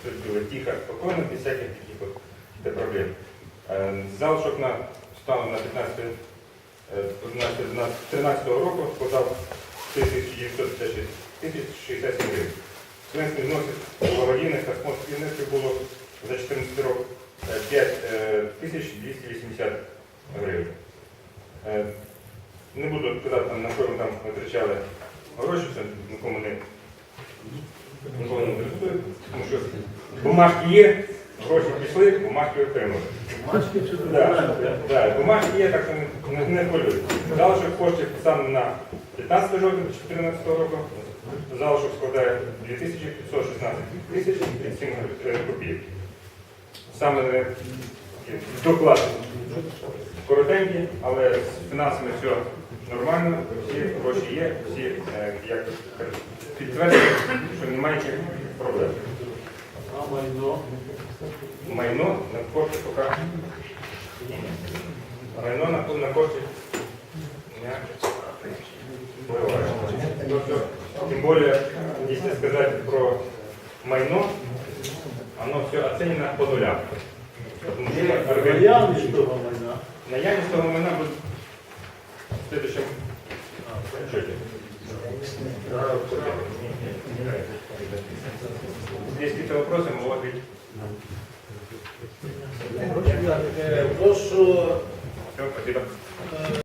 все было тихо, спокойно, без всяких каких-то проблем. Е, Залишок на станом на 15 е, 11 12 13 року складав 1956 тисяч 67 гривень. Членський вносить благодійних та спонсорських було за 14 років 5 тисяч 280 гривень. Е, Не буду казати, на що ми там витрачали гроші, це нікому не інтересує, тому що бумажки є, гроші пішли, бумажки отримали. Машки чи Так, так, бумажки є, так що не, не хвилюють. Залишок коштів саме на 15 жовтня 2014 року. Залишок складає 2516 тисяч 37 е, копійок. Саме е, доклад коротенький, але з фінансами все нормально, всі гроші є, всі е, як підтверджують, що немає ніяких проблем. Майно? Майно на кошти поки. Майно на, на кошти не впливає. Тобто, Тем более, если сказать про майно, оно все оценено по нулям. Что органи- Наявність того майна. Наявность того майна будет в следующем отчете. Есть какие-то вопросы, могу ответить. Прошу. Все, спасибо. Э,